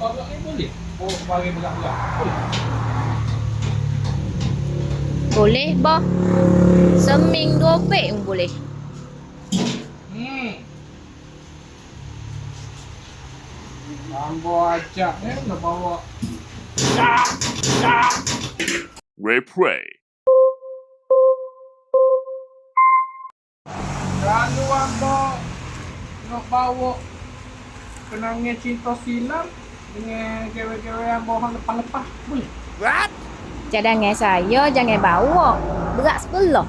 Tak tolak ni boleh. Oh, bagi berat-berat. Boleh. Boleh, boh. Seming dua pek pun boleh. Hmm. Ambo ajak ni nak bawa. Replay. Kalau ambo nak bawa kenangan cinta silam dengan gewe-gewe yang bawa lepas-lepas boleh. Cadangan saya jangan bawa. Berat sebelah.